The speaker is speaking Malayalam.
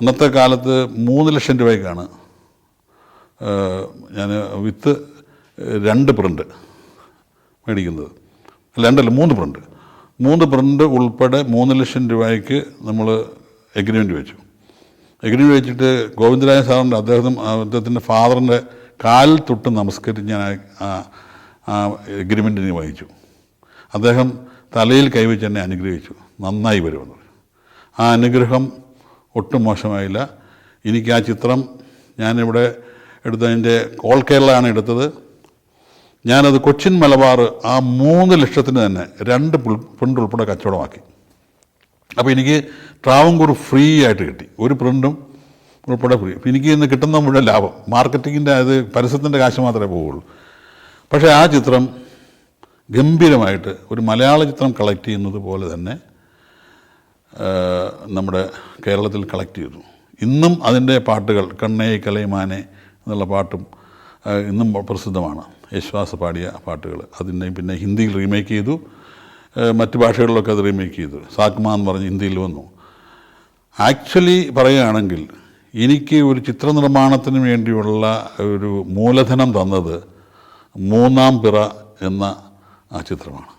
അന്നത്തെ കാലത്ത് മൂന്ന് ലക്ഷം രൂപയ്ക്കാണ് ഞാൻ വിത്ത് രണ്ട് പ്രിന്റ് മേടിക്കുന്നത്. രണ്ടല്ല മൂന്ന് പ്രിന്റ് മൂന്ന് പ്രിന്റ് ഉൾപ്പെടെ മൂന്ന് ലക്ഷം രൂപയ്ക്ക് നമ്മൾ എഗ്രിമെന്റ് വെച്ചു. എഗ്രിമെന്റ് വെച്ചിട്ട് ഗോവിന്ദരായ സാറിന്റെ അദ്ദേഹം അദ്ദേഹത്തിന്റെ ഫാദറിന്റെ കാലിൽ തൊട്ട് നമസ്കരിച്ച് ഞാൻ എഗ്രിമെന്റിന് വഹിച്ചു. അദ്ദേഹം തലയിൽ കൈവച്ച് എന്നെ അനുഗ്രഹിച്ചു. നന്നായി വരുമെന്ന് ആ അനുഗ്രഹം ഒട്ടും മോശമായില്ല. എനിക്ക് ആ ചിത്രം ഞാനിവിടെ എടുത്തതിന്റെ ഓൾ കേരളയാണ് എടുത്തത്. ഞാനത് കൊച്ചിൻ മലബാർ ആ മൂന്ന് ലക്ഷത്തിന് തന്നെ രണ്ട് പ്രിന്റ് ഉൾപ്പെടെ കച്ചവടമാക്കി. അപ്പോൾ എനിക്ക് ട്രാവൻകൂർ ഫ്രീ ആയിട്ട് കിട്ടി. ഒരു പ്രിന്റും ഉൾപ്പെടെ ഫ്രീ. എനിക്ക് ഇന്ന് കിട്ടുന്ന മുഴുവൻ ലാഭം. മാർക്കറ്റിങ്ങിന്റെ അത് പരസ്യത്തിന്റെ കാശ് മാത്രമേ പോവുള്ളൂ. പക്ഷേ ആ ചിത്രം ഗംഭീരമായിട്ട് ഒരു മലയാള ചിത്രം കളക്ട് ചെയ്യുന്നത് പോലെ തന്നെ നമ്മുടെ കേരളത്തിൽ കളക്ട് ചെയ്തു. ഇന്നും അതിന്റെ പാട്ടുകൾ കണ്ണേ കലൈമാനെ എന്നുള്ള പാട്ടും ഇന്നും പ്രസിദ്ധമാണ്. യേശുദാസ് പാടിയ പാട്ടുകൾ. അതിന്റെ പിന്നെ ഹിന്ദിയിൽ റീമേക്ക് ചെയ്തു. മറ്റ് ഭാഷകളിലൊക്കെ അത് റീമേക്ക് ചെയ്തു. സാക്മ എന്ന് പറഞ്ഞ് ഹിന്ദിയിൽ വന്നു. ആക്ച്വലി പറയുകയാണെങ്കിൽ എനിക്ക് ഒരു ചിത്ര നിർമ്മാണത്തിന് വേണ്ടിയുള്ള ഒരു മൂലധനം തന്നത് മൂന്നാം പിറ എന്ന ആ ചിത്രമാണ്.